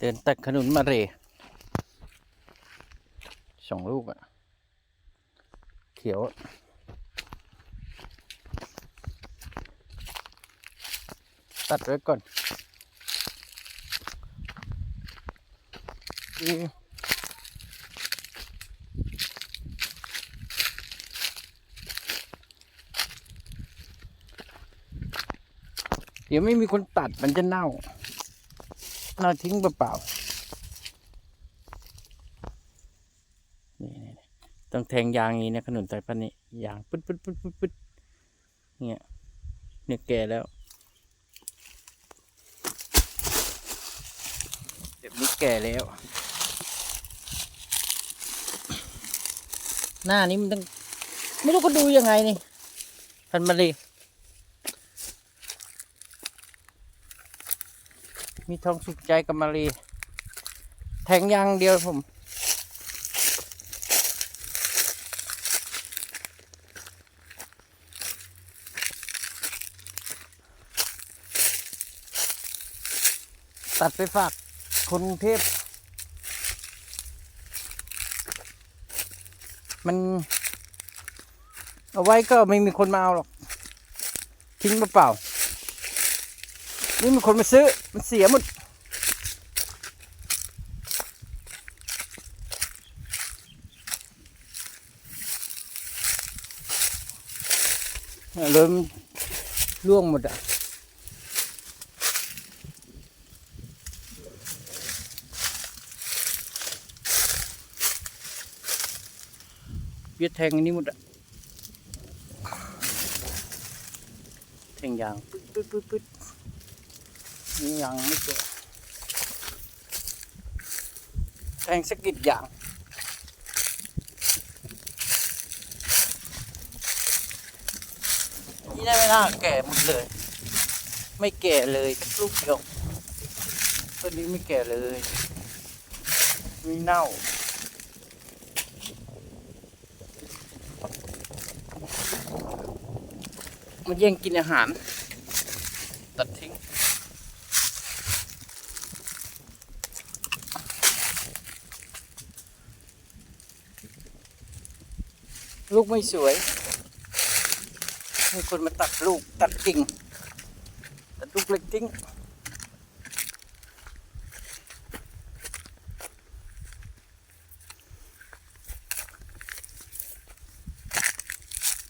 เดินตัดขนุนมาเรสองลูกอะเขียวตัดไว้ก่อนอืเดี๋ยวไม่มีคนตัดมันจะเน่า เราทิ้งเปล่าๆนี่ต้องแทงยางนี้นะขนุนสายพันธุ์นี้ยางปึ๊ดปึ๊ดปึ๊ดปึ๊ดปึ๊ดเนี่ยเนี่ยแก่แล้วเดี๋ยวนี้แก่แล้ว หน้านี้มันต้องไม่รู้ก็ดูยังไงนี่พันธุ์มาเล มีทองสุขใจกับมารีแทงยางเดียวผม ตัดไปฝากคนกรุงเทพ มันเอาไว้ก็ไม่มีคนมาเอาหรอก ทิ้งเปล่าๆ นี่มีคนมาซื้อ มันเสียหมด เริ่มร่วงหมดอะเบียดแทงอันนี้หมดอะแทงยางปึ๊ดปึ๊ดปึ๊ด ยางไม่เจอแทงสกิดอย่าง นี่ได้ไม่น่าแก่หมดเลย ไม่แก่เลยลูกเดียวต้นนี้ไม่แก่เลยไม่เน่ามันแย่งกินอาหาร ตัดทิ้ง ลูกไม่สวย ให้คนมาตัดลูกตัดกิ่ง ตัดลูกเล็กทิ้ง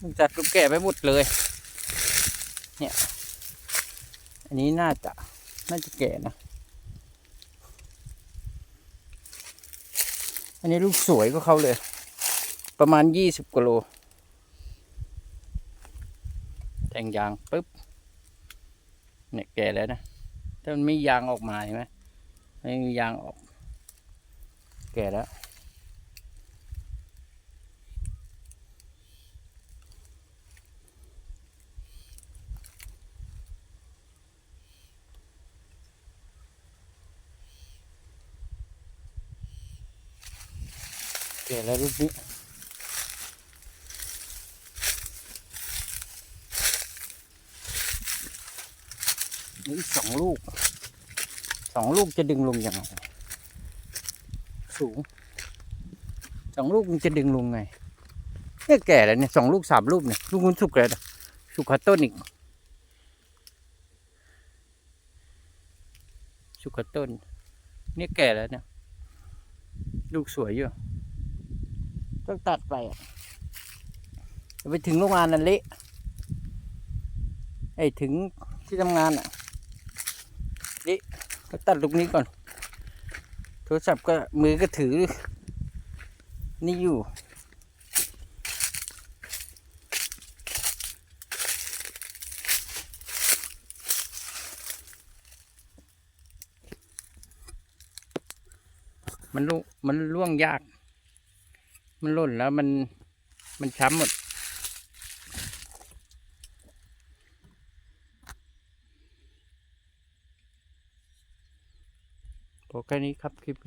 มันจัดลูกแก่ไปหมดเลย เนี่ย อันนี้น่าจะ น่าจะแก่นะ อันนี้ลูกสวยก็เขาเลย ประมาณยี่สิบกิโลแทงยางปุ๊บเนี่ยแก่แล้วนะถ้ามันไม่ยางออกมาเห็นไหมไม่มียางออก แก่แล้วแก่แล้วลูกนี้ นี่สองลูก สองลูกจะดึงลงยังไงสูงสองลูกมันจะดึงลงไงเนี่ยแก่แล้วเนี่ยสองลูกสามลูกเนี่ยลูกมันสุกแล้วสุกขาต้นอีกสุกขาต้นเนี่ยแก่แล้วเนี่ยลูกสวยอยู่ต้องตัดไปอะจะไปถึงโรงงานนั่นเละไอ้ถึงที่ทำงานอะ เละก็ตัดลูกนี้ก่อน โทรศัพท์ก็มือก็ถือ นี่อยู่ มันลุมันล่วงยาก มันล่นแล้วมันมันช้ำหมด แค่นี้ครับคลิปนี้